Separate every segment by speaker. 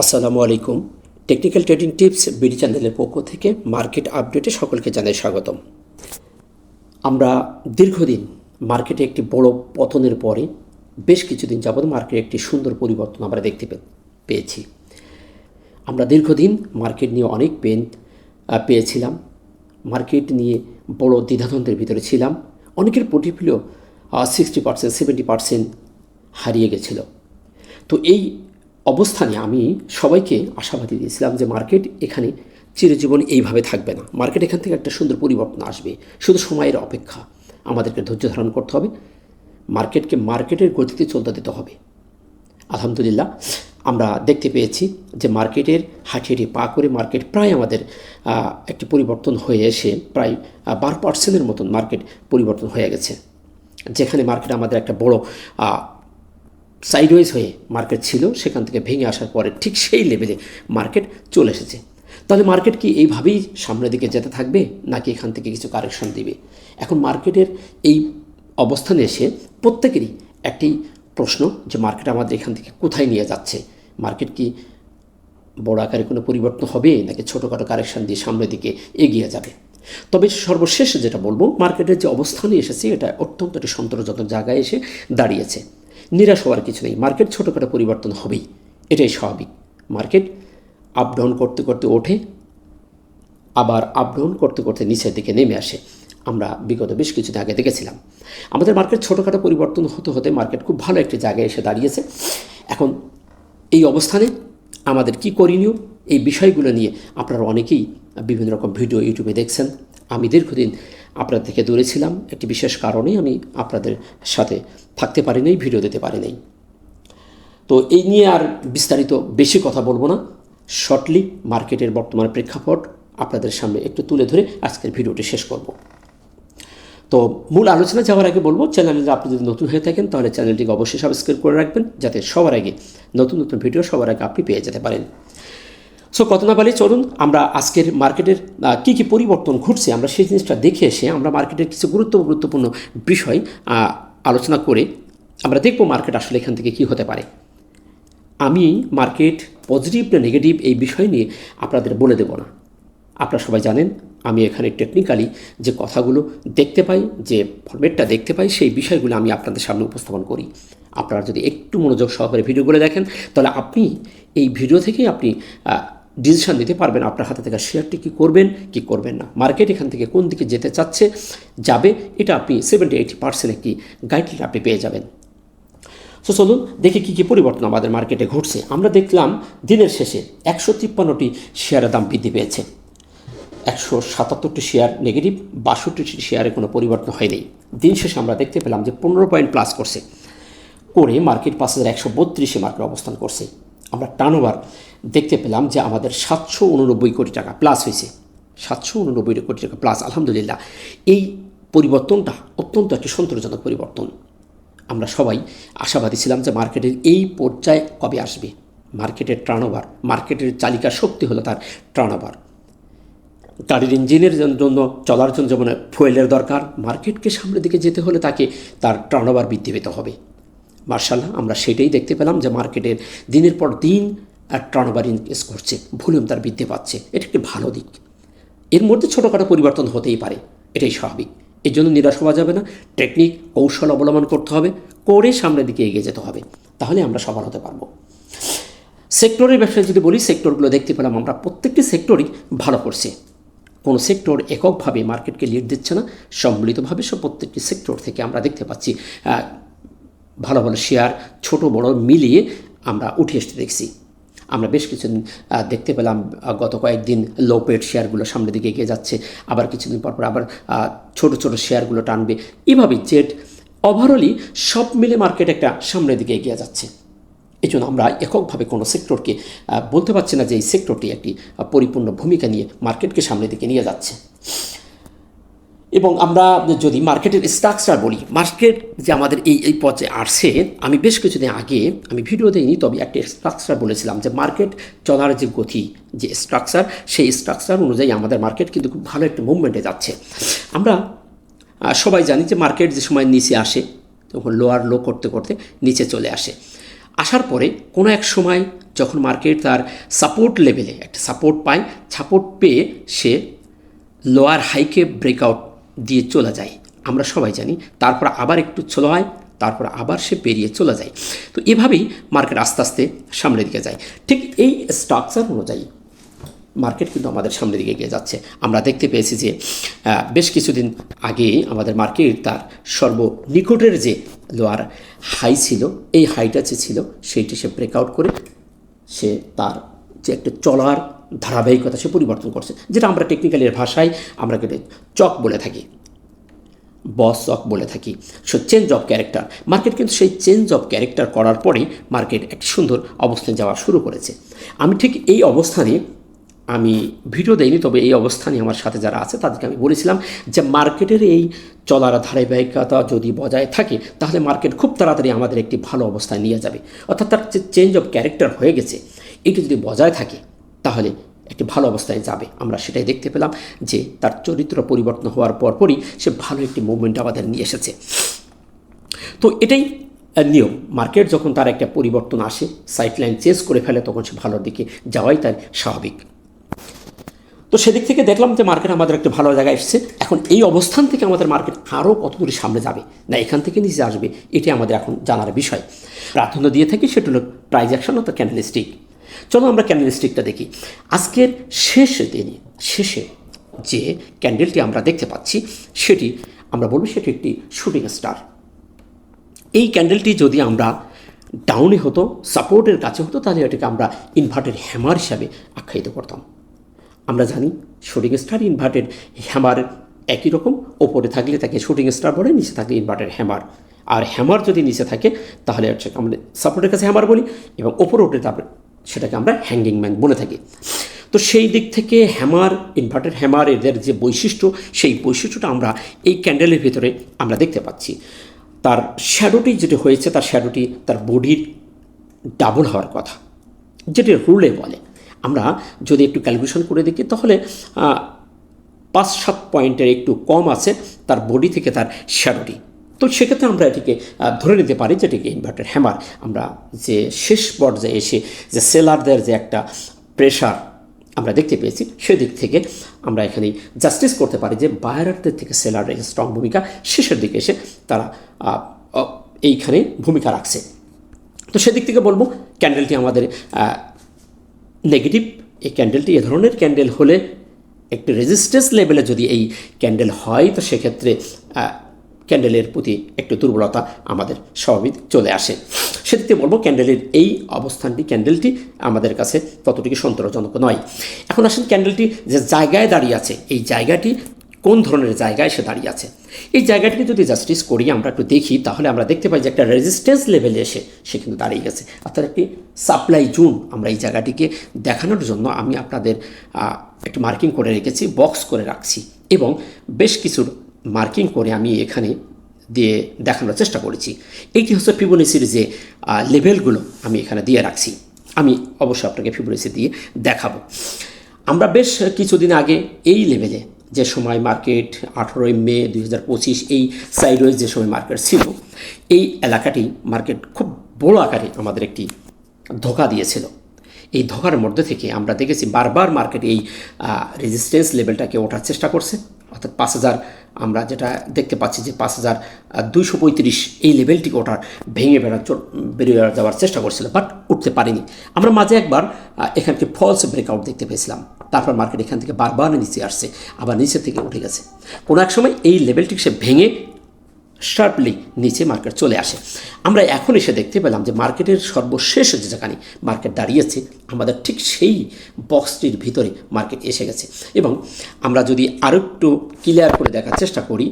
Speaker 1: আসসালামু আলাইকুম। Technical trading tips BD চ্যানেলের পক্ষ থেকে মার্কেট আপডেটে সকলকে জানাই স্বাগতম। আমরা দীর্ঘদিন মার্কেটে একটি বড় পতনের পরে বেশ কিছুদিন যাবৎ মার্কেটে একটি সুন্দর পরিবর্তন আমরা দেখতে পেয়েছি। আমরা দীর্ঘদিন মার্কেট নিয়ে অনেক পেন পেয়েছিলাম। মার্কেট নিয়ে বড় দ্বিধাদ্বন্দ্বের ভিতরে ছিলাম। অনেকের portfolio sixty percent seventy percent হারিয়ে গেছিল। তো এই অবস্থানে আমি সবাইকে আশাবাদী দিয়েছিলাম যে মার্কেট এখানে চিরজীবন এইভাবে থাকবে না। মার্কেট এখান থেকে একটা সুন্দর পরিবর্তন আসবে। শুধু সময়ের অপেক্ষা। আমাদেরকে ধৈর্য ধারণ করতে হবে। মার্কেটকে মার্কেটের গতিতে চলতে দিতে হবে। আলহামদুলিল্লাহ, আমরা দেখতে পেয়েছি যে মার্কেটের হাঁটি হাঁটি পা করে মার্কেট প্রায় আমাদের একটি পরিবর্তন হয়ে এসে প্রায় বারো পার্সেন্টের মতন মার্কেট পরিবর্তন হয়ে গেছে। যেখানে মার্কেট আমাদের একটা বড় সাইডওয়েজ হয়ে মার্কেট ছিল, সেখান থেকে ভেঙে আসার পরে ঠিক সেই লেভেলে মার্কেট চলে এসেছে। তাহলে মার্কেট কি এইভাবেই সামনের দিকে যেতে থাকবে, নাকি এখান থেকে কিছু কারেকশন দিবে? এখন মার্কেটের এই অবস্থানে এসে প্রত্যেকেরই একটি প্রশ্ন যে মার্কেট আমাদের এখান থেকে কোথায় নিয়ে যাচ্ছে? মার্কেট কি বড় আকারে কোনো পরিবর্তন হবে, নাকি ছোটোখাটো কারেকশন দিয়ে সামনের দিকে এগিয়ে যাবে? তবে সর্বশেষ যেটা বলব মার্কেটের যে অবস্থানে এসেছে, এটা অত্যন্ত একটি সন্তোষজনক জায়গায় এসে দাঁড়িয়েছে। নিরাশ হওয়ার কিছু নেই। মার্কেট ছোটোখাটো পরিবর্তন হবেই। এটাই স্বাভাবিক। মার্কেট আপ ডাউন করতে করতে ওঠে, আবার আপ ডাউন করতে করতে নিচের দিকে নেমে আসে। আমরা বিগত বেশ কিছুদিন আগে দেখেছিলাম। আমাদের মার্কেট ছোটোখাটো পরিবর্তন হতে হতে মার্কেট খুব ভালো একটি জায়গায় এসে দাঁড়িয়েছে। এখন এই অবস্থানে আমাদের কি করণীয়? এই বিষয়গুলো নিয়ে আপনারা অনেকেই বিভিন্ন রকম ভিডিও ইউটিউবে দেখছেন। আমি দীর্ঘদিন আপনাদের থেকে দূরে ছিলাম। একটি বিশেষ কারণে আমি আপনাদের সাথে থাকতে পারি নাই ভিডিও দিতে পারি নাই তো এই নিয়ে আর বিস্তারিত বেশি কথা বলব না। শর্টলি মার্কেটের বর্তমান প্রেক্ষাপট আপনাদের সামনে একটু তুলে ধরে আজকের ভিডিওটি শেষ করব। তো মূল আলোচনা যাওয়ার আগে বলব, চ্যানেলে আপনি যদি নতুন হয়ে থাকেন, তাহলে চ্যানেলটিকে অবশ্যই সাবস্ক্রাইব করে রাখবেন, যাতে সবার আগে নতুন নতুন ভিডিও সবার আগে আপনি পেয়ে যেতে পারেন। সো কত না চলুন, আমরা আজকের মার্কেটের কী কী পরিবর্তন ঘটছে, আমরা সেই জিনিসটা দেখে এসে আমরা মার্কেটের কিছু গুরুত্ব, গুরুত্বপূর্ণ বিষয় আলোচনা করে আমরা দেখব মার্কেট আসলে এখান থেকে কী হতে পারে। আমি মার্কেট পজিটিভ না নেগেটিভ এই বিষয় নিয়ে আপনাদের বলে দেব না। আপনারা সবাই জানেন, আমি এখানে টেকনিক্যালি যে কথাগুলো দেখতে পাই, যে ফরম্যাটটা দেখতে পাই, সেই বিষয়গুলো আমি আপনাদের সামনে উপস্থাপন করি। আপনারা যদি একটু মনোযোগ সহকারে ভিডিওগুলো দেখেন, তাহলে আপনি এই ভিডিও থেকেই আপনি ডিসিশন নিতে পারবেন আপনার হাতে থাকা শেয়ারটি কী করবেন, কি করবেন না। মার্কেট এখান থেকে কোন দিকে যেতে চাচ্ছে, যাবে, এটা আপনি সেভেন্টি এইটি পার্সেন্ট একটি গাইডলাইন আপনি পেয়ে যাবেন। সো চলুন দেখি কী কী পরিবর্তন আমাদের মার্কেটে ঘটছে। আমরা দেখলাম দিনের শেষে একশো তিপ্পান্নটি শেয়ারের দাম বৃদ্ধি পেয়েছে। একশো সাতাত্তরটি শেয়ার নেগেটিভ বাষট্টিটি শেয়ারে কোনো পরিবর্তন হয়নি। দিন শেষে আমরা দেখতে পেলাম যে পনেরো পয়েন্ট প্লাস করছে। করে মার্কেট পাঁচ হাজার একশো বত্রিশে মার্কেট অবস্থান করছে। আমরা টার্নওভার দেখতে পেলাম যে আমাদের সাতশো উননব্বই কোটি টাকা প্লাস হয়েছে। সাতশো উননব্বই কোটি টাকা প্লাস আলহামদুলিল্লাহ। এই পরিবর্তনটা অত্যন্ত একটি সন্তোষজনক পরিবর্তন। আমরা সবাই আশাবাদী ছিলাম যে মার্কেটের এই পর্যায়ে কবে আসবে। মার্কেটের টার্নওভার মার্কেটের চালিকা শক্তি হলো তার টার্নওভার গাড়ির ইঞ্জিনের জন্য, চলার জন্য যেমন ফুয়েলের দরকার মার্কেটকে সামনের দিকে যেতে হলে তাকে তার টার্নওভার বৃদ্ধি পেতে হবে। মার্শাল্লাহ, আমরা সেটাই দেখতে পেলাম যে মার্কেটের দিনের পর দিন টার্নওভার ইনক্রিজ করছে ভলিউম তার বৃদ্ধি পাচ্ছে। এটা একটি ভালো দিক। এর মধ্যে ছোটোখাটো পরিবর্তন হতেই পারে, এটাই স্বাভাবিক। এর জন্য নিরাশ হওয়া যাবে না টেকনিক কৌশল অবলম্বন করতে হবে, করে সামনের দিকে এগিয়ে যেতে হবে, তাহলে আমরা সফল হতে পারব। সেক্টরের ব্যবসায় যদি বলি, সেক্টরগুলো দেখতে পেলাম আমরা, প্রত্যেকটি সেক্টরই ভালো করছে। কোনো সেক্টর এককভাবে মার্কেটকে লিড দিচ্ছে না, সম্মিলিতভাবে সব প্রত্যেকটি সেক্টর থেকে আমরা দেখতে পাচ্ছি ভালো ভালো শেয়ার, ছোট, বড় মিলিয়ে আমরা উঠে আসতে দেখছি। আমরা বেশ কিছুদিন দেখতে পেলাম গত কয়েকদিন লো পেড শেয়ারগুলো সামনের দিকে এগিয়ে যাচ্ছে, আবার কিছুদিন পর পর আবার ছোট ছোট শেয়ারগুলো টানবে। এভাবে জেট ওভারঅলই সব মিলে মার্কেট একটা সামনের দিকে এগিয়ে যাচ্ছে। এই জন্য আমরা এককভাবে কোনো সেক্টরকে বলতে পারছি না যে এই সেক্টরটি একটি পরিপূর্ণ ভূমিকা নিয়ে মার্কেটকে সামনের দিকে নিয়ে যাচ্ছে। এবং আমরা যদি মার্কেটের স্ট্রাকচার বলি মার্কেট যে আমাদের এই এই পথে আসছে, আমি বেশ কিছুদিন আগে আমি ভিডিও দিইনি, তবে একটা স্ট্রাকচার বলেছিলাম যে মার্কেট চলার যে গতি, যে স্ট্রাকচার সেই স্ট্রাকচার অনুযায়ী আমাদের মার্কেট কিন্তু খুব ভালো একটা মুভমেন্টে যাচ্ছে। আমরা সবাই জানি যে মার্কেট যে সময় নিচে আসে, তখন লোয়ার লো করতে করতে নিচে চলে আসে। আসার পরে কোনো এক সময় যখন মার্কেট তার সাপোর্ট লেভেলে একটা সাপোর্ট পায় সাপোর্ট পেয়ে সে লোয়ার হাইকে ব্রেকআউট দিয়ে চলে যায়। আমরা সবাই জানি, তারপর আবার একটু ছোলো হয়, তারপর আবার সে পেরিয়ে চলে যায়। তো এভাবেই মার্কেট আস্তে আস্তে সামনের দিকে যায়। ঠিক এই স্ট্রাকচার অনুযায়ী মার্কেট কিন্তু আমাদের সামনের দিকে এগিয়ে যাচ্ছে। আমরা দেখতে পেয়েছি যে বেশ কিছুদিন আগে আমাদের মার্কেট তার সর্বনিকটের যে লোয়ার হাই ছিল, এই হাইটা যে ছিল, সেইটি সে ব্রেকআউট করে সে তার যে একটা চলার ধারাবাহিকতা সে পরিবর্তন করছে, যেটা আমরা টেকনিক্যালের ভাষায় আমরা চক বলে থাকি। বস চক বলে থাকি। So change of character market কিন্তু সেই চেঞ্জ অফ ক্যারেক্টার করার পরেই মার্কেট একটি সুন্দর অবস্থানে যাওয়া শুরু করেছে। আমি ঠিক এই অবস্থানে আমি ভিডিও দেইনি, তবে এই অবস্থানে আমার সাথে যারা আছে, তাদেরকে আমি বলেছিলাম যে মার্কেটের এই চলার ধারাবাহিকতা যদি বজায় থাকে, তাহলে মার্কেট খুব তাড়াতাড়ি আমাদের একটি ভালো অবস্থায় নিয়ে যাবে। অর্থাৎ তার চেঞ্জ অফ ক্যারেক্টার হয়ে গেছে এটি যদি বজায় থাকে, তাহলে একটি ভালো অবস্থায় যাবে। আমরা সেটাই দেখতে পেলাম যে, তার চরিত্র পরিবর্তন হওয়ার পরপরই সে ভালো একটি মুভমেন্ট আমাদের নিয়ে এসেছে। তো এটাই নিয়ম। মার্কেট যখন তার একটা পরিবর্তন আসে সাইড লাইন চেঞ্জ করে ফেলে, তখন সে ভালোর দিকে যাওয়াই তার স্বাভাবিক। তো সেদিক থেকে দেখলাম যে মার্কেট আমাদের একটা ভালো জায়গায় এসেছে। এখন এই অবস্থান থেকে আমাদের মার্কেট আরও কত দূরে সামনে যাবে, না এখান থেকে নিচে আসবে এটি আমাদের এখন জানার বিষয়। প্রাধান্য দিয়ে থাকি, সেটা হলো প্রাইজ অর্থাৎ ক্যান্ডেলস্টিক চলো আমরা ক্যান্ডেলস্টিকটা দেখি। আজকের শেষ দিনে, শেষে যে ক্যান্ডেলটি আমরা দেখতে পাচ্ছি, সেটি আমরা বলব সেটি একটি শুটিং স্টার এই ক্যান্ডেলটি যদি আমরা ডাউনে হতো সাপোর্টের কাছে হতো, তাহলে এটাকে আমরা ইনভার্টেড হ্যামার হিসাবে আখ্যায়িত করতাম। আমরা জানি শুটিং স্টার ইনভার্টেড হ্যামার একই রকম, ওপরে থাকলে তাকে শুটিং স্টার বলে, নিচে থাকলে ইনভার্টেড হ্যামার আর হ্যামার যদি নিচে থাকে, তাহলে হচ্ছে আমরা সাপোর্টের কাছে হ্যামার বলি, এবং ওপরে উঠে তারপরে সেটাকে আমরা হ্যাঙ্গিং ম্যান বলে থাকি। তো সেই দিক থেকে হ্যামার ইনভার্টেড হ্যামার এদের যে বৈশিষ্ট্য, সেই বৈশিষ্ট্যটা আমরা এই ক্যান্ডেলের ভিতরে আমরা দেখতে পাচ্ছি। তার শ্যাডোটি যেটি হয়েছে, তার শ্যাডোটি তার বডির ডাবল হওয়ার কথা, যেটি রুলে বলে। আমরা যদি একটু ক্যালকুলেশন করে দেখি, তাহলে পাঁচ সাত পয়েন্টের একটু কম আছে তার বডি থেকে তার শ্যাডোটি তো সেক্ষেত্রে আমরা এটিকে ধরে নিতে পারি যেটিকে ইনভার্টার হ্যামার আমরা যে শেষ পর্যায়ে এসে যে সেলারদের যে একটা প্রেশার আমরা দেখতে পেয়েছি, সেদিক থেকে আমরা এখানে জাস্টিস করতে পারি যে বায়ারদের থেকে সেলারের স্ট্রং ভূমিকা শেষের দিকে এসে তারা এইখানে ভূমিকা রাখছে। তো সেদিক থেকে বলব ক্যান্ডেলটি আমাদের নেগেটিভ এই ক্যান্ডেলটি এ ধরনের ক্যান্ডেল হলে একটি রেজিস্ট্যান্স লেভেলে যদি এই ক্যান্ডেল হয়, তো সেক্ষেত্রে ক্যান্ডেলের প্রতি একটু দুর্বলতা আমাদের স্বাভাবিক চলে আসে। সেদিক বলব ক্যান্ডেলের এই অবস্থানটি, ক্যান্ডেলটি আমাদের কাছে ততটুকু সন্তোষজনক নয়। এখন আসেন ক্যান্ডেলটি যে জায়গায় দাঁড়িয়ে আছে, এই জায়গাটি কোন ধরনের জায়গায় সে দাঁড়িয়ে আছে? এই জায়গাটিকে যদি জাস্টিস করি, আমরা একটু দেখি, তাহলে আমরা দেখতে পাই যে একটা রেজিস্ট্যান্স লেভেলে এসে সে কিন্তু দাঁড়িয়ে গেছে। অর্থাৎ একটি সাপ্লাই জুন আমরা এই জায়গাটিকে দেখানোর জন্য আমি আপনাদের একটু মার্কিং করে রেখেছি বক্স করে রাখছি। এবং বেশ কিছু মার্কিং করে আমি এখানে দিয়ে দেখানোর চেষ্টা করেছি। এইটি হচ্ছে ফিবোনেসির যে লেভেলগুলো আমি এখানে দিয়ে রাখছি। আমি অবশ্যই আপনাকে ফিবোনেসি দিয়ে দেখাবো। আমরা বেশ কিছুদিন আগে এই লেভেলে যে সময় মার্কেট আঠেরোই মে দুই হাজার পঁচিশ, এই সাইডওয়েজ যে সময় মার্কেট ছিল, এই এলাকাটি মার্কেট খুব বড় আকারে আমাদের একটি ধোকা দিয়েছিল। এই ধোকার মধ্যে থেকে আমরা দেখেছি বারবার মার্কেট এই রেজিস্ট্যান্স লেভেলটাকে ওঠার চেষ্টা করছে। অর্থাৎ পাঁচ হাজার আমরা যেটা দেখতে পাচ্ছি যে পাঁচ হাজার দুইশো পঁয়ত্রিশ এই লেভেলটিকে ওঠার ভেঙে বেড়া বেরিয়ে যাওয়ার চেষ্টা করছিল বাট উঠতে পারিনি। আমরা মাঝে একবার এখানকে ফলস ব্রেকআউট দেখতে পেয়েছিলাম। তারপর মার্কেট এখান থেকে বারবার নিচে আসছে, আবার নিচে থেকে উঠে গেছে। কোনো এক সময় এই লেভেলটিকে সে ভেঙে শার্পলি নিচে মার্কেট চলে আসে। আমরা এখন এসে দেখতে পেলাম যে মার্কেটের সর্বশেষ যে যেখানে মার্কেট দাঁড়িয়েছে, আমাদের ঠিক সেই বক্সটির ভিতরে মার্কেট এসে গেছে। এবং আমরা যদি আরও একটু ক্লিয়ার করে দেখার চেষ্টা করি,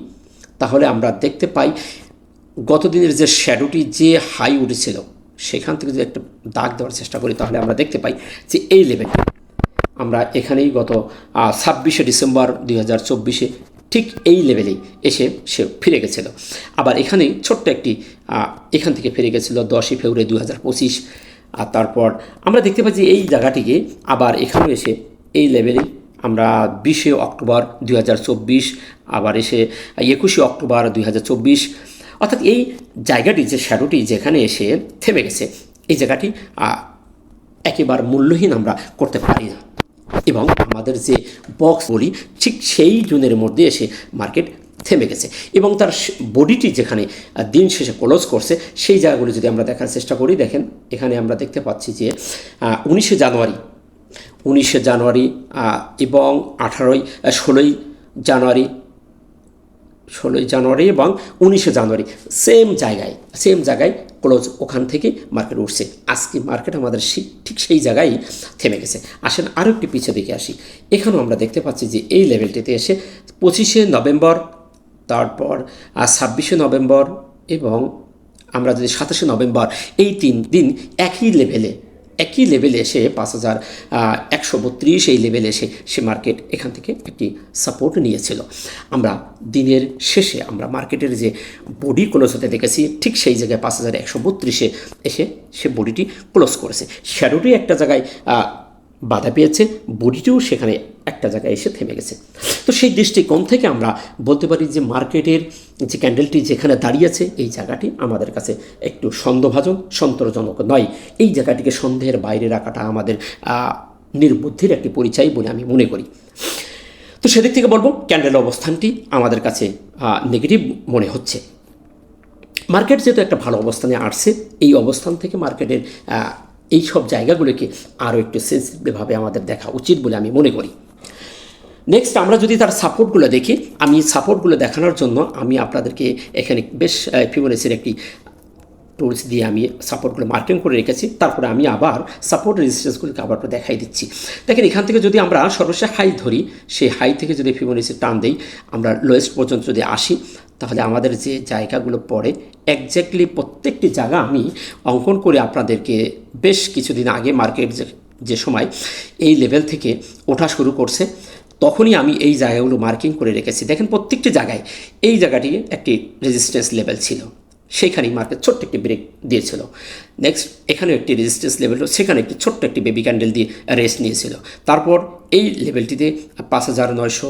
Speaker 1: তাহলে আমরা দেখতে পাই গত দিনের যে শ্যাডোটি যে হাই উঠেছিল, সেখান থেকে যদি একটা দাগ দেওয়ার চেষ্টা করি, তাহলে আমরা দেখতে পাই যে এই লেভেলটি আমরা এখানেই গত ছাব্বিশে ডিসেম্বর দুই হাজার চব্বিশে ঠিক এই লেভেলেই এসে সে ফিরে গেছিল। আবার এখানেই ছোট্ট একটি এখান থেকে ফিরে গেছিল দশই ফেব্রুয়ারি দু হাজার পঁচিশ। আর তারপর আমরা দেখতে পাচ্ছি এই জায়গাটিকে আবার এখানে এসে এই লেভেলেই আমরা বিশে অক্টোবর দুই হাজার চব্বিশ, আবার এসে একুশে অক্টোবর দুই হাজার চব্বিশ। অর্থাৎ এই জায়গাটি, যে শ্যাডোটি যেখানে এসে থেমে গেছে, এই জায়গাটি একেবারে মূল্যহীন আমরা করতে পারি না। এবং আমাদের যে বক্স বলি, ঠিক সেই জোনের মধ্যে এসে মার্কেট থেমে গেছে। এবং তার বডিটি যেখানে দিন শেষে ক্লোজ করছে, সেই জায়গাগুলি যদি আমরা দেখার চেষ্টা করি, দেখেন, এখানে আমরা দেখতে পাচ্ছি যে উনিশে জানুয়ারি উনিশে জানুয়ারি এবং আঠারোই ষোলোই জানুয়ারি ষোলোই জানুয়ারি এবং উনিশে জানুয়ারি। সেম জায়গায় সেম জায়গায় ক্লোজ ওখান থেকে মার্কেট উঠছে। আজকে মার্কেট আমাদের ঠিক সেই জায়গায় থেমে গেছে। আসেন আরও একটি পিছে দিকে আসি। এখানেও আমরা দেখতে পাচ্ছি যে এই লেভেলটিতে এসে পঁচিশে নভেম্বর, তারপর ছাব্বিশে নভেম্বর এবং আমরা যদি সাতাশে নভেম্বর, এই তিন দিন একই লেভেলে একই লেভেলে এসে পাঁচ হাজার একশো বত্রিশ এই লেভেলে এসে সে মার্কেট এখান থেকে একটি সাপোর্ট নিয়েছিল। আমরা দিনের শেষে আমরা মার্কেটের যে বডি ক্লোজ হতে দেখেছি, ঠিক সেই জায়গায় পাঁচ হাজার একশো বত্রিশে এসে সে বডিটি ক্লোজ করেছে। শ্যাডোটি একটা জায়গায় বাধা পেয়েছে বডিটিও সেখানে একটা জায়গায় এসে থেমে গেছে। তো সেই দৃষ্টিকোণ থেকে আমরা বলতে পারি যে মার্কেটের যে ক্যান্ডেলটি যেখানে দাঁড়িয়েছে এই জায়গাটি আমাদের কাছে একটু সন্দেহভাজন, সন্তোষজনক নয়। এই জায়গাটিকে সন্দেহের বাইরে রাখাটা আমাদের নির্বুদ্ধির একটি পরিচয় বলে আমি মনে করি। তো সেদিক থেকে বলব ক্যান্ডেল অবস্থানটি আমাদের কাছে নেগেটিভ মনে হচ্ছে। মার্কেট যেহেতু একটা ভালো অবস্থানে আসছে, এই অবস্থান থেকে মার্কেটের এই সব জায়গাগুলোকে আরও একটু সেন্সিটিভভাবে আমাদের দেখা উচিত বলে আমি মনে করি। নেক্সট আমরা যদি তার সাপোর্টগুলো দেখি, আমি সাপোর্টগুলো দেখানোর জন্য আমি আপনাদেরকে এখানে বেশ ফিবোনেসির একটি টুলস দিয়ে আমি সাপোর্টগুলো মার্কিং করে রেখেছি। তারপরে আমি আবার সাপোর্ট রেজিস্ট্যান্সগুলোকে আবার দেখাই দিচ্ছি। দেখেন, এখান থেকে যদি আমরা সর্বশেষ হাই ধরি, সেই হাই থেকে যদি ফিবোনেসি টান দেই, আমরা লোয়েস্ট পর্যন্ত যদি আসি, তাহলে আমাদের যে জায়গাগুলো পড়ে একজ্যাক্টলি প্রত্যেকটি জায়গা আমি অঙ্কন করে আপনাদেরকে বেশ কিছুদিন আগে মার্কেট যে সময় এই লেভেল থেকে ওঠা শুরু করছে। তখনই আমি এই জায়গাগুলো মার্কিং করে রেখেছি। দেখেন প্রত্যেকটি জায়গায় এই জায়গাটি একটি রেজিস্ট্যান্স লেভেল ছিল। সেইখানেই মার্কেট ছোট্ট একটি ব্রেক দিয়েছিল। নেক্সট এখানেও একটি রেজিস্ট্যান্স লেভেল সেখানে একটি ছোট্ট একটি বেবি ক্যান্ডেল দিয়ে রেস্ট নিয়েছিল। তারপর এই লেভেলটিতে পাঁচ হাজার নয়শো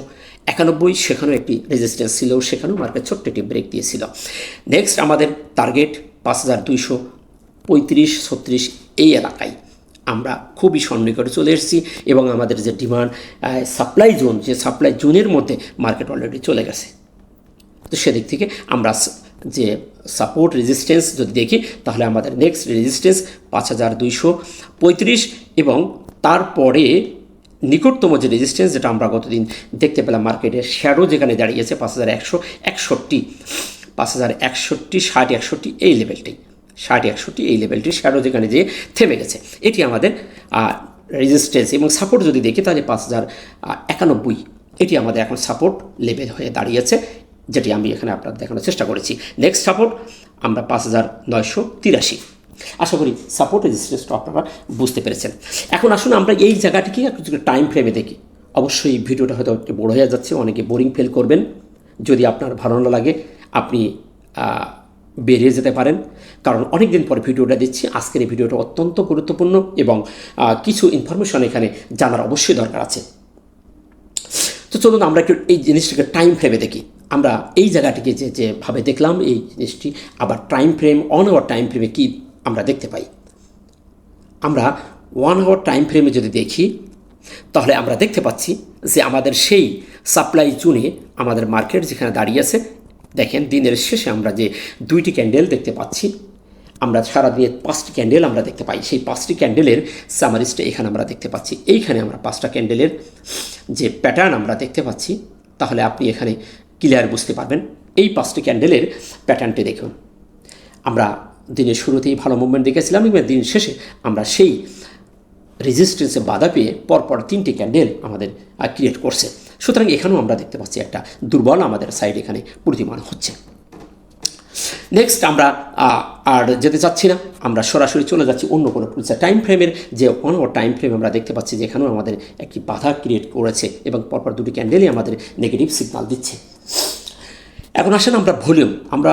Speaker 1: একানব্বই, সেখানেও একটি রেজিস্ট্যান্স ছিল, সেখানেও মার্কেট ছোট্ট একটি ব্রেক দিয়েছিল। নেক্সট আমাদের টার্গেট পাঁচ হাজার দুইশো পঁয়ত্রিশ, ছত্রিশ এই এলাকায়। আমরা খুবই সন্নিকটে চলে এসেছি এবং আমাদের যে ডিমান্ড সাপ্লাই জোন যে সাপ্লাই জোনের মধ্যে মার্কেট অলরেডি চলে গেছে। তো সেদিক থেকে আমরা যে সাপোর্ট রেজিস্ট্যান্স যদি দেখি, তাহলে আমাদের নেক্সট রেজিস্ট্যান্স পাঁচ হাজার দুইশো পঁয়ত্রিশ এবং তারপরে নিকটতম যে রেজিস্ট্যান্স যেটা আমরা গতদিন দেখতে পেলাম মার্কেটে শ্যাডো যেখানে দাঁড়িয়েছে পাঁচ হাজার একশো একষট্টি, পাঁচ হাজার একষট্টি, ষাট, একষট্টি, এই লেভেলটি ষাট, একষট্টি, এই লেভেলটি শ্যাডো যেখানে যেয়ে থেমে গেছে। এটি আমাদের রেজিস্ট্যান্স এবং সাপোর্ট যদি দেখি, তাহলে পাঁচ হাজার একানব্বই, এটি আমাদের এখন সাপোর্ট লেভেল হয়ে দাঁড়িয়েছে, যেটি আমি এখানে আপনার দেখানোর চেষ্টা করেছি। নেক্সট সাপোর্ট আমরা পাঁচ হাজার নয়শো তিরাশি। আশা করি সাপোর্ট রেজিস্ট্যান্সটা আপনারা বুঝতে পেরেছেন। এখন আসুন আমরা এই জায়গাটিকে একটু টাইম ফ্রেমে দেখি। অবশ্যই ভিডিওটা হয়তো একটু বড় হয়ে যাচ্ছে, অনেকে বোরিং ফিল করবেন। যদি আপনার ভালো না লাগে, আপনি বেরিয়ে যেতে পারেন। কারণ অনেক দিন পর ভিডিওটা দিচ্ছি। আজকের এই ভিডিওটা অত্যন্ত গুরুত্বপূর্ণ এবং কিছু ইনফরমেশন এখানে জানার অবশ্যই দরকার আছে। তো চলুন আমরা একটু এই জিনিসটাকে টাইম ফ্রেমে দেখি। আমরা এই জায়গাটিকে যে, যেভাবে দেখলাম, এই জিনিসটি আবার time frame on our time ফ্রেমে কী আমরা দেখতে পাই? আমরা ওয়ান আওয়ার টাইম ফ্রেমে যদি দেখি, তাহলে আমরা দেখতে পাচ্ছি যে আমাদের সেই সাপ্লাই জুনে আমাদের মার্কেট যেখানে দাঁড়িয়ে আছে, দেখেন দিনের শেষে আমরা যে দুইটি ক্যান্ডেল দেখতে পাচ্ছি। আমরা সারাদিনে পাঁচটি ক্যান্ডেল আমরা দেখতে পাই। সেই পাঁচটি ক্যান্ডেলের সামারিস্টে এখানে আমরা দেখতে পাচ্ছি। এইখানে আমরা পাঁচটা ক্যান্ডেলের যে প্যাটার্ন আমরা দেখতে পাচ্ছি, তাহলে আপনি এখানে ক্লিয়ার বুঝতে পারবেন। এই পাঁচটি ক্যান্ডেলের প্যাটার্নটি দেখুন। আমরা দিনের শুরুতেই ভালো মুভমেন্ট দেখেছিলাম এবং দিন শেষে আমরা সেই রেজিস্ট্যান্সে বাধা পেয়ে পরপর তিনটি ক্যান্ডেল আমাদের ক্রিয়েট করছে। সুতরাং এখানেও আমরা দেখতে পাচ্ছি একটা দুর্বল আমাদের সাইড এখানে প্রতিমান হচ্ছে। নেক্সট আমরা আর যেতে চাচ্ছি না, আমরা সরাসরি চলে যাচ্ছি অন্য কোনো পুলিশের টাইম ফ্রেমের যে অন্য টাইম ফ্রেম আমরা দেখতে পাচ্ছি যেখানেও আমাদের একটি বাধা ক্রিয়েট করেছে এবং পরপর দুটি ক্যান্ডেলই আমাদের নেগেটিভ সিগনাল দিচ্ছে। এখন আসেন আমরা ভলিউম, আমরা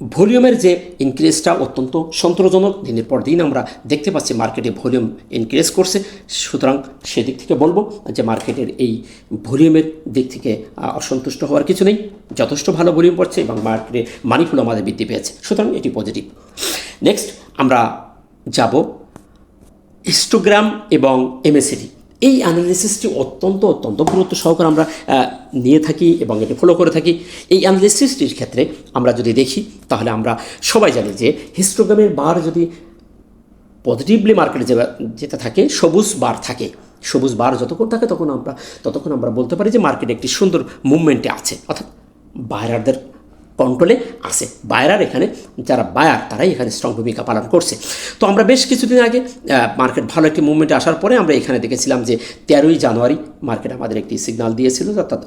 Speaker 1: ভলিউমের যে ইনক্রিজটা অত্যন্ত সন্তোষজনক, দিনের পর দিন আমরা দেখতে পাচ্ছি মার্কেটে ভলিউম ইনক্রিজ করছে। সুতরাং সেদিক থেকে বলব যে মার্কেটের এই ভলিউমের দিক থেকে অসন্তুষ্ট হওয়ার কিছু নেই। যথেষ্ট ভালো ভলিউম পড়ছে এবং মার্কেটে মানি ফ্লো আমাদের বৃদ্ধি পেয়েছে। সুতরাং এটি পজিটিভ নেক্সট আমরা যাব হিস্টোগ্রাম এবং এমএসিডি এই অ্যানালিসিসটি অত্যন্ত অত্যন্ত গুরুত্ব সহকারে আমরা নিয়ে থাকি এবং এটি ফলো করে থাকি। এই অ্যানালিসিসটির ক্ষেত্রে আমরা যদি দেখি, তাহলে আমরা সবাই জানি যে হিস্টোগ্রামের বার যদি পজিটিভলি মার্কেটে যে যেতে থাকে, সবুজ বার থাকে। সবুজ বার যতক্ষণ থাকে তখন আমরা, ততক্ষণ আমরা বলতে পারি যে মার্কেটে একটি সুন্দর মুভমেন্টে আছে। অর্থাৎ বায়ারদের কন্ট্রোলে আছে। বায়রার এখানে, যারা বায়ার তারাই এখানে স্ট্রং ভূমিকা পালন করছে। তো আমরা বেশ কিছুদিন আগে মার্কেট ভালো একটি মুভমেন্টে আসার পরে আমরা এখানে দেখেছিলাম যে তেরোই জানুয়ারি মার্কেট আমাদের একটি সিগনাল দিয়েছিল অর্থাৎ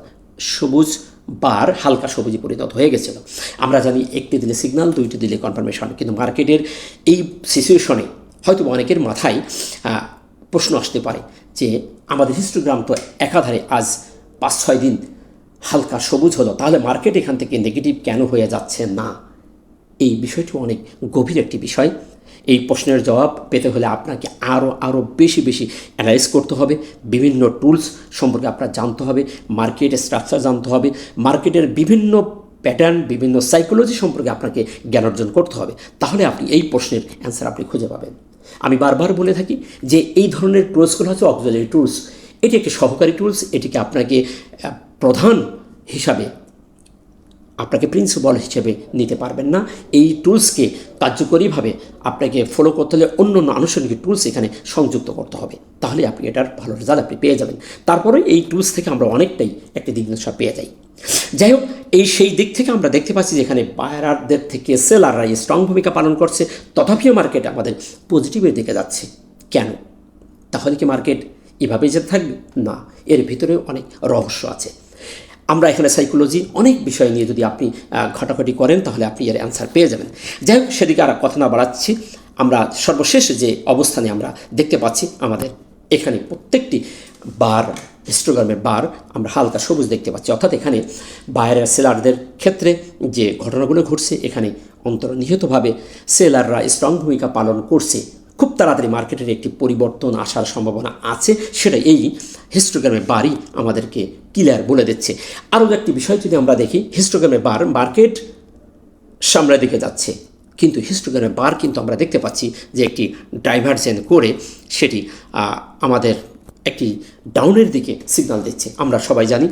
Speaker 1: সবুজ বার হালকা সবুজে পরিণত হয়ে গেছিল। আমরা জানি একটি দিলে সিগন্যাল দুইটি দিলে কনফার্মেশন কিন্তু মার্কেটের এই সিচুয়েশনে হয়তো অনেকের মাথায় প্রশ্ন আসতে পারে যে আমাদের হিস্টোগ্রাম তো একাধারে আজ পাঁচ ছয় দিন হালকা সবুজ হলো, তাহলে মার্কেট এখান থেকে নেগেটিভ কেন হয়ে যাচ্ছে না? এই বিষয়টি অনেক গভীর একটি বিষয়। এই প্রশ্নের জবাব পেতে হলে আপনাকে আরও আরও বেশি বেশি অ্যানালাইজ করতে হবে। বিভিন্ন টুলস সম্পর্কে আপনার জানতে হবে মার্কেটের স্ট্রাকচার জানতে হবে মার্কেটের বিভিন্ন প্যাটার্ন বিভিন্ন সাইকোলজি সম্পর্কে আপনাকে জ্ঞান অর্জন করতে হবে। তাহলে আপনি এই প্রশ্নের অ্যান্সার আপনি খুঁজে পাবেন। আমি বারবার বলে থাকি যে এই ধরনের টুলসগুলো হচ্ছে অক্সিলারি টুলস এটি একটি সহকারী টুলস এটিকে আপনাকে প্রধান হিসাবে আপনাকে প্রিন্সিপাল হিসেবে নিতে পারবেন না। এই টুলসকে কার্যকরীভাবে আপনাকে ফলো করতে হলে অন্য অন্য আনুষঙ্গিক টুলস এখানে সংযুক্ত করতে হবে। তাহলে আপনি এটার ভালো রেজাল্ট আপনি পেয়ে যাবেন। তারপরে এই টুলস থেকে আমরা অনেকটাই একটি দিক নির্দেশনা পেয়ে যাই। যাই হোক, এই সেই দিক থেকে আমরা দেখতে পাচ্ছি যে এখানে বায়ারদের থেকে সেলাররা স্ট্রং ভূমিকা পালন করছে। তথাপিও মার্কেট আমাদের পজিটিভের দিকে যাচ্ছে। কেন? তাহলে কি মার্কেট এভাবেই যেতে থাকবে? না, এর ভিতরে অনেক রহস্য আছে। আমরা এখানে সাইকোলজি অনেক বিষয় নিয়ে যদি আপনি ঘটাঘটি করেন, তাহলে আপনি এর অ্যান্সার পেয়ে যাবেন। যাই হোক, সেদিকে আর কথা না বাড়াচ্ছি। আমরা সর্বশেষ যে অবস্থানে আমরা দেখতে পাচ্ছি, আমাদের এখানে প্রত্যেকটি বার হিস্টোগ্রামের বার আমরা হালকা সবুজ দেখতে পাচ্ছি। অর্থাৎ এখানে বাইরের সেলারদের ক্ষেত্রে যে ঘটনাগুলো ঘটছে, এখানে অন্তর্নিহিতভাবে সেলাররা স্ট্রং ভূমিকা পালন করছে। খুব তাড়াতাড়ি মার্কেটের একটি পরিবর্তন আসার সম্ভাবনা আছে সেটা এই হিস্টোগ্রামের বারই আমাদেরকে ক্লিয়ার বলে দিচ্ছে। আরও একটি বিষয় যদি আমরা দেখি, হিস্টোগ্রামের বার, মার্কেট সামনের দিকে যাচ্ছে। কিন্তু হিস্টোগ্রামের বার কিন্তু আমরা দেখতে পাচ্ছি যে একটি ডাইভারজেন করে সেটি আমাদের একটি ডাউনের দিকে সিগন্যাল দিচ্ছে। আমরা সবাই জানি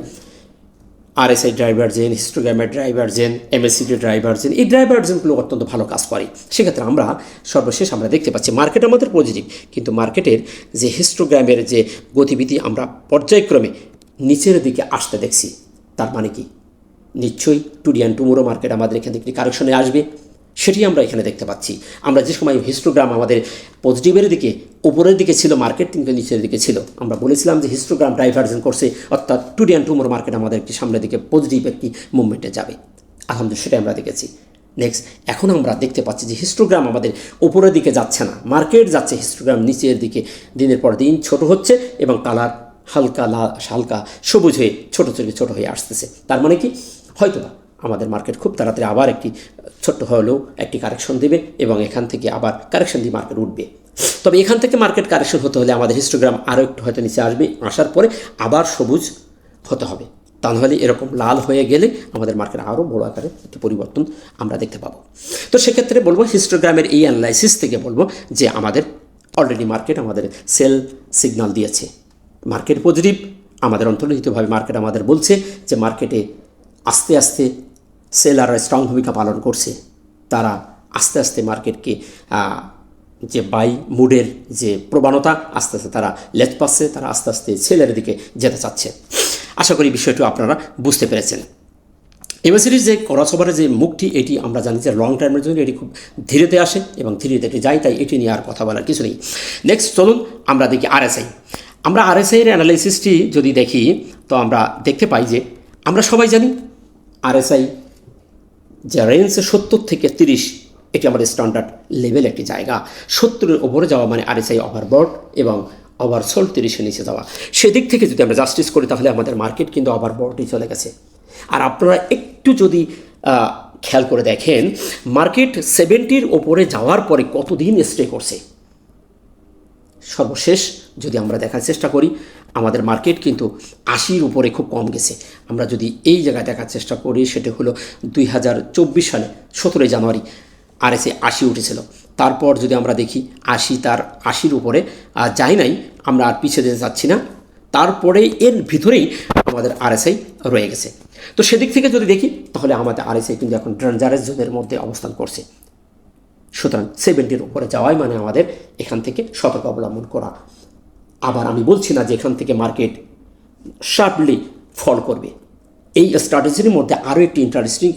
Speaker 1: আরএসআই ড্রাইভারজেন হিস্টোগ্রামের ড্রাইভারজেন এমএসসিডি ড্রাইভারজেন এই ড্রাইভারজেনগুলো অত্যন্ত ভালো কাজ করে। সেক্ষেত্রে আমরা সর্বশেষ আমরা দেখতে পাচ্ছি মার্কেট আমাদের পজিটিভ কিন্তু মার্কেটের যে হিস্টোগ্রামের যে গতিবিধি আমরা পর্যায়ক্রমে নিচের দিকে আসতে দেখছি, তার মানে কি? নিশ্চয়ই টুডি অ্যান্ড টুমোরো মার্কেট আমাদের এখান থেকে কারেকশনে আসবে। সেটি আমরা এখানে দেখতে পাচ্ছি। আমরা যে সময় হিস্টোগ্রাম আমাদের পজিটিভের দিকে, উপরের দিকে ছিল মার্কেট কিন্তু নিচের দিকে ছিল, আমরা বলেছিলাম যে হিস্টোগ্রাম ডাইভার্জন করছে, অর্থাৎ টুডি অ্যান্ড টুমোরো মার্কেট আমাদের একটি সামনের দিকে পজিটিভ একটি মুভমেন্টে যাবে। আলহামদুলিল্লাহ, সেটাই আমরা দেখেছি। নেক্সট এখন আমরা দেখতে পাচ্ছি যে হিস্টোগ্রাম আমাদের উপরের দিকে যাচ্ছে না মার্কেট যাচ্ছে হিস্টোগ্রাম নিচের দিকে। দিনের পর দিন ছোট হচ্ছে এবং কালার হালকা লাল হালকা সবুজ হয়ে ছোটো থেকে ছোট হয়ে আসতেছে। তার মানে কি? হয়তোবা আমাদের মার্কেট খুব তাড়াতাড়ি আবার একটি, ছোট্ট হলেও একটি কারেকশন দেবে এবং এখান থেকে আবার কারেকশন দিয়ে মার্কেট উঠবে। তবে এখান থেকে মার্কেট কারেকশন হতে হলে আমাদের হিস্টোগ্রাম আরও একটু হয়তো নিচে আসবে, আসার পরে আবার সবুজ হতে হবে। তা নাহলে এরকম লাল হয়ে গেলে আমাদের মার্কেট আরও বড় আকারে একটি পরিবর্তন আমরা দেখতে পাবো। তো সেক্ষেত্রে বলব হিস্টোগ্রামের এই অ্যানালাইসিস থেকে বলব যে আমাদের অলরেডি মার্কেট আমাদের সেল সিগন্যাল দিয়েছে। মার্কেট পজিটিভ আমাদের অন্তর্নিহিতভাবে মার্কেট আমাদের বলছে যে মার্কেটে আস্তে আস্তে সেলাররা স্ট্রং ভূমিকা পালন করছে। তারা আস্তে আস্তে মার্কেটকে যে বাই মুডের যে প্রবণতা, আস্তে আস্তে তারা লেজ পাচ্ছে, তারা আস্তে আস্তে সেলের দিকে যেতে চাচ্ছে। আশা করি বিষয়টি আপনারা বুঝতে পেরেছেন। এমএসিডির যে ক্রসওভারের যে মুখটি, এটি আমরা জানি যে লং টার্মের জন্য এটি খুব ধীরেতে আসে এবং ধীরে ধীরে যায়, তাই এটি নিয়ে আর কথা বলার কিছু নেই। নেক্সট চলুন আমরা দেখি আরএসআই আমরা আরএসআই এর অ্যানালাইসিসটি যদি দেখি, তো আমরা দেখতে পাই যে আমরা সবাই জানি আরএসআই যে রেঞ্জ সত্তর থেকে তিরিশ, এটি আমাদের স্ট্যান্ডার্ড লেভেল একটি জায়গা। সত্তরের ওপরে যাওয়া মানে আরএসআই ওভারবোর্ড এবং ওভারসোল্ড তিরিশের নিচে যাওয়া। সেদিক থেকে যদি আমরা জাস্টিস করি, তাহলে আমাদের মার্কেট কিন্তু ওভারবোর্ডই চলে গেছে। আর আপনারা একটু যদি খেয়াল করে দেখেন মার্কেট সেভেন্টির ওপরে যাওয়ার পরে কতদিন স্টে করছে? সর্বশেষ যদি আমরা দেখার চেষ্টা করি আমাদের মার্কেট কিন্তু আশির উপরে খুব কম গেছে। আমরা যদি এই জায়গায় দেখার চেষ্টা করি, সেটা হলো দুই হাজার চব্বিশ সালে, সতেরোই জানুয়ারি আরএসএ আশি উঠেছিল। তারপর যদি আমরা দেখি, আশি তার আশির উপরে যাই নাই, আমরা আর পিছিয়ে যেতে যাচ্ছি না। তারপরে এর ভিতরেই আমাদের আরএসআই রয়ে গেছে। তো সেদিক থেকে যদি দেখি, তাহলে আমাদের আরএসআই কিন্তু এখন ডেঞ্জারাস জোনের মধ্যে অবস্থান করছে। সুতরাং সেভেন্টির উপরে যাওয়াই মানে আমাদের এখান থেকে সতর্ক অবলম্বন করা। আবার আমি বলছি না যে এখান থেকে মার্কেট শার্পলি ফল করবে। এই স্ট্র্যাটেজির মধ্যে আরও একটি ইন্টারেস্টিং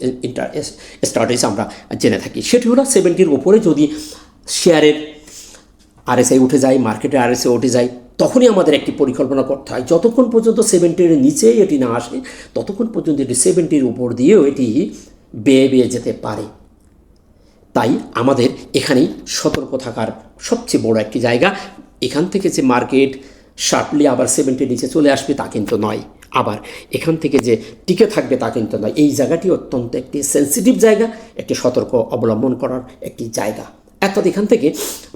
Speaker 1: স্ট্র্যাটেজি আমরা জেনে থাকি। সেটি হলো সেভেন্টির উপরে যদি শেয়ারের আরএসআই উঠে যায় মার্কেটে আরএসআই উঠে যায়, তখনই আমাদের একটি পরিকল্পনা করতে হয়। যতক্ষণ পর্যন্ত সেভেন্টির নিচে এটি না আসে, ততক্ষণ পর্যন্ত এটি সেভেন্টির উপর দিয়েও এটি বেয়ে বেয়ে যেতে পারে। তাই আমাদের এখানেই সতর্ক থাকার সবচেয়ে বড় একটি জায়গা এখান থেকে যে মার্কেট শার্পলি আবার সেভেন্টির নিচে চলে আসবে তা কিন্তু নয়। আবার এখান থেকে যে টিকে থাকবে তা কিন্তু নয়। এই জায়গাটি অত্যন্ত একটি সেন্সিটিভ জায়গা, একটি সতর্ক অবলম্বন করার একটি জায়গা। অর্থাৎ এখান থেকে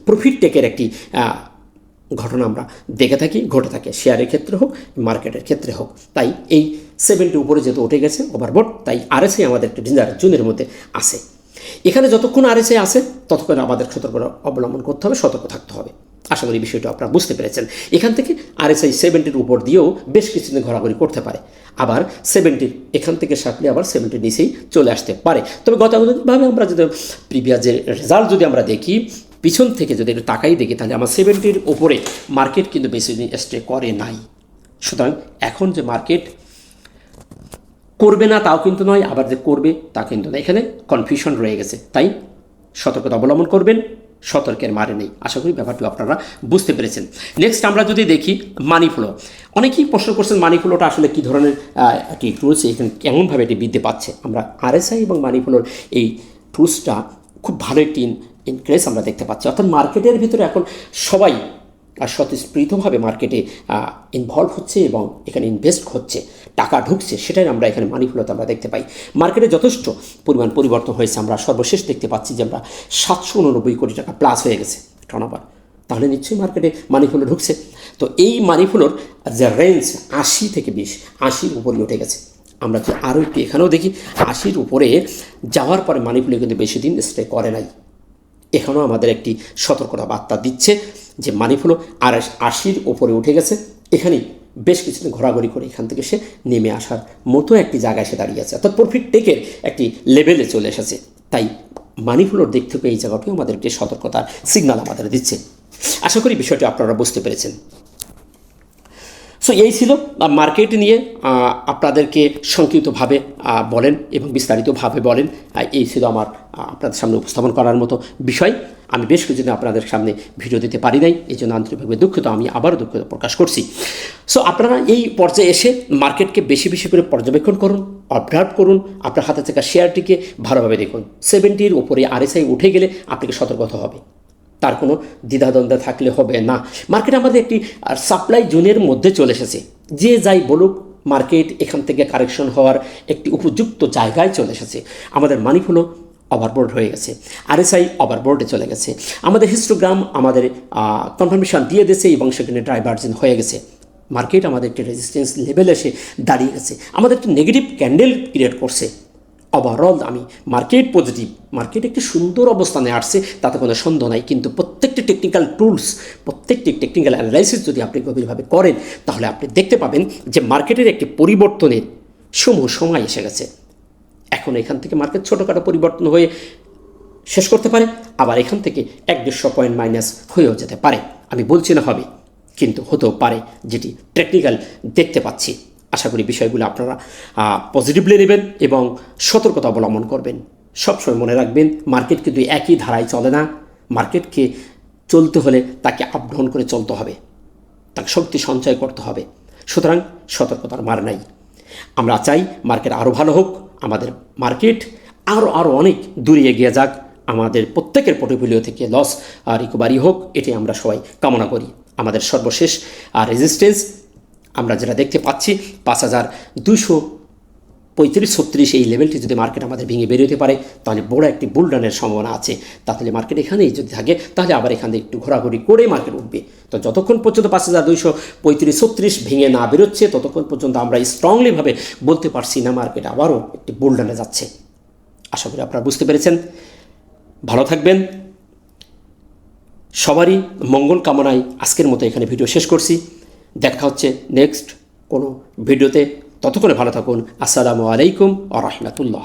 Speaker 1: প্রফিট টেকের একটি ঘটনা আমরা দেখে থাকি, ঘটে থাকে। শেয়ারের ক্ষেত্রে হোক মার্কেটের ক্ষেত্রে হোক। তাই এই সেভেন্টি উপরে যেহেতু উঠে গেছে ওভারবোর্ড তাই আরএসআই আমাদের একটি ডেঞ্জার জোনের মধ্যে আসে এখানে যতক্ষণ আরএসআই আসে, ততক্ষণ আমাদের সতর্ক অবলম্বন করতে হবে, সতর্ক থাকতে হবে। আশা করি বিষয়টা আপনারা বুঝতে পেরেছেন। এখান থেকে আরএসআই সেভেন্টির উপর দিয়েও বেশ কিছুদিন ঘোরাঘুরি করতে পারে। আবার সেভেন্টির এখান থেকে সাপলে আবার সেভেন্টির নিচেই চলে আসতে পারে। তবে গতাগতভাবে আমরা যদি প্রিভিয়াস যে রেজাল্ট যদি আমরা দেখি, পিছন থেকে যদি একটু তাকাই দেখি, তাহলে আমার সেভেন্টির ওপরে মার্কেট কিন্তু বেশি দিন স্টে করে নাই। সুতরাং এখন যে মার্কেট করবে না তাও কিন্তু নয়, আবার যে করবে তা কিন্তু না এখানে কনফিউশন রয়ে গেছে। তাই সতর্কতা অবলম্বন করবেন। সতর্কের মারে নেই। আশা করি ব্যাপারটি আপনারা বুঝতে পেরেছেন। নেক্সট আমরা যদি দেখি মানি ফ্লো অনেকেই প্রশ্ন করছেন মানি ফ্লোটা আসলে কী ধরনের একটি টুলস এখানে কেমনভাবে এটি বৃদ্ধি পাচ্ছে? আমরা আরএসআই এবং মানি ফ্লোর এই টুলসটা খুব ভালো একটি ইনক্রেজ আমরা দেখতে পাচ্ছি। অর্থাৎ মার্কেটের ভিতরে এখন সবাই স্বতঃস্ফূর্তভাবে মার্কেটে ইনভলভ হচ্ছে এবং এখানে ইনভেস্ট হচ্ছে, টাকা ঢুকছে, সেটাই আমরা এখানে মানিফুলতে আমরা দেখতে পাই। মার্কেটে যথেষ্ট পরিমাণ পরিবর্তন হয়েছে, আমরা সর্বশেষ দেখতে পাচ্ছি যে আমরা সাতশো উননব্বই কোটি টাকা প্লাস হয়ে গেছে টনাবার তাহলে নিশ্চয়ই মার্কেটে মানিফুলো ঢুকছে। তো এই মানিফুলোর যে রেঞ্জ আশি থেকে বিশ, আশির উপরে উঠে গেছে। আমরা যদি আরও একটু এখানেও দেখি? আশির উপরে যাওয়ার পরে মানিপুলে কিন্তু বেশি দিন স্টে করে নাই। এখানেও আমাদের একটি সতর্কতা বার্তা দিচ্ছে। যে মানি ফ্লো আর আশির ওপরে উঠে গেছে। এখানেই বেশ কিছুদিন ঘোরাঘুরি করে এখান থেকে সে নেমে আসার মতো একটি জায়গায় সে দাঁড়িয়ে আছে। অর্থাৎ প্রফিট টেকের একটি লেভেলে চলে এসেছে। তাই মানিফুলোর দিক থেকে এই জায়গাটিও আমাদের একটি সতর্কতার সিগনাল আমাদের দিচ্ছে। আশা করি বিষয়টি আপনারা বুঝতে পেরেছেন। সো এই ছিল মার্কেট নিয়ে আপনাদেরকে সংক্ষিপ্তভাবে বলেন এবং বিস্তারিতভাবে বলেন। এই ছিল আমার আপনাদের সামনে উপস্থাপন করার মতো বিষয়। আমি বেশ কিছুদিন আপনাদের সামনে ভিডিও দিতে পারি নাই এই জন্য আন্তরিকভাবে দুঃখিত, আমি আবারও দুঃখিত প্রকাশ করছি। সো আপনারা এই পর্যায়ে এসে মার্কেটকে বেশি বেশি করে পর্যবেক্ষণ করুন অবজার্ভ করুন, আপনার হাতে থাকা শেয়ারটিকে ভালোভাবে দেখুন। সেভেন্টির উপরে আরএসআই উঠে গেলে আপনাকে সতর্ক হতে হবে। তার কোনো দ্বিধাদ্বন্দ্ব থাকলে হবে না। মার্কেট আমাদের একটি সাপ্লাই জোনের মধ্যে চলে এসেছে। যে যাই বলুক, মার্কেট এখান থেকে কারেকশন হওয়ার একটি উপযুক্ত জায়গায় চলে এসেছে। আমাদের মানি হলো ওভারবোর্ড হয়ে গেছে। আরএসআই ওভারবোর্ডে চলে গেছে। আমাদের হিস্টোগ্রাম আমাদের কনফার্মেশন দিয়ে দিয়েছে এবং সেখানে ড্রাইভার্জিন হয়ে গেছে। মার্কেট আমাদের একটি রেজিস্ট্যান্স লেভেল এসে দাঁড়িয়ে গেছে। আমাদের একটি নেগেটিভ ক্যান্ডেল ক্রিয়েট করছে। ওভারঅল আমি মার্কেট পজিটিভ মার্কেট একটি সুন্দর অবস্থানে আসছে, তাতে কোনো সন্দেহ নাই। কিন্তু প্রত্যেকটি টেকনিক্যাল টুলস প্রত্যেকটি টেকনিক্যাল অ্যানালাইসিস যদি আপনি গভীরভাবে করেন, তাহলে আপনি দেখতে পাবেন যে মার্কেটের একটি পরিবর্তনের সমূহ সময় এসে গেছে। এখন এখান থেকে মার্কেট ছোটোখাটো পরিবর্তন হয়ে শেষ করতে পারে, আবার এখান থেকে এক দেড়শো পয়েন্ট মাইনাস হয়েও যেতে পারে। আমি বলছি না হবে, কিন্তু হতেও পারে, যেটি টেকনিক্যাল দেখতে পাচ্ছি। আশা করি বিষয়গুলো আপনারা পজিটিভলি নেবেন এবং সতর্কতা অবলম্বন করবেন। সবসময় মনে রাখবেন মার্কেট কিন্তু একই ধারায় চলে না। মার্কেটকে চলতে হলে তাকে আপডাউন করে চলতে হবে। তাকে শক্তি সঞ্চয় করতে হবে। সুতরাং সতর্কতার মার নাই। আমরা চাই মার্কেট আরও ভালো হোক, আমাদের মার্কেট আরও আরও অনেক দূরে এগিয়ে যাক। আমাদের প্রত্যেকের পোর্টফোলিও থেকে লস রিকভারি হোক এটি আমরা সবাই কামনা করি। আমাদের সর্বশেষ রেজিস্ট্যান্স আমরা যেটা দেখতে পাচ্ছি, পাঁচ হাজার দুশো পঁয়ত্রিশ, ছত্রিশ এই লেভেলটি যদি মার্কেট আমাদের ভেঙে বেরোতে পারে, তাহলে বড় একটি বুলডানের সম্ভাবনা আছে। তাহলে মার্কেট এখানেই যদি থাকে, তাহলে আবার এখান থেকে একটু ঘোরাঘুরি করে মার্কেট উঠবে। তো যতক্ষণ পর্যন্ত পাঁচ হাজার দুইশো পঁয়ত্রিশ, ছত্রিশ ভেঙে না বেরোচ্ছে, ততক্ষণ পর্যন্ত আমরা স্ট্রংলিভাবে বলতে পারছি না মার্কেট আবারও একটি বুলডানে যাচ্ছে। আশা করি আপনারা বুঝতে পেরেছেন। ভালো থাকবেন। সবারই মঙ্গল কামনায় আজকের মতো এখানে ভিডিও শেষ করছি। দেখা হচ্ছে নেক্সট কোনো ভিডিওতে। ততক্ষণে ভালো থাকুন। আসসালামু আলাইকুম আ রহমতুল্লাহ।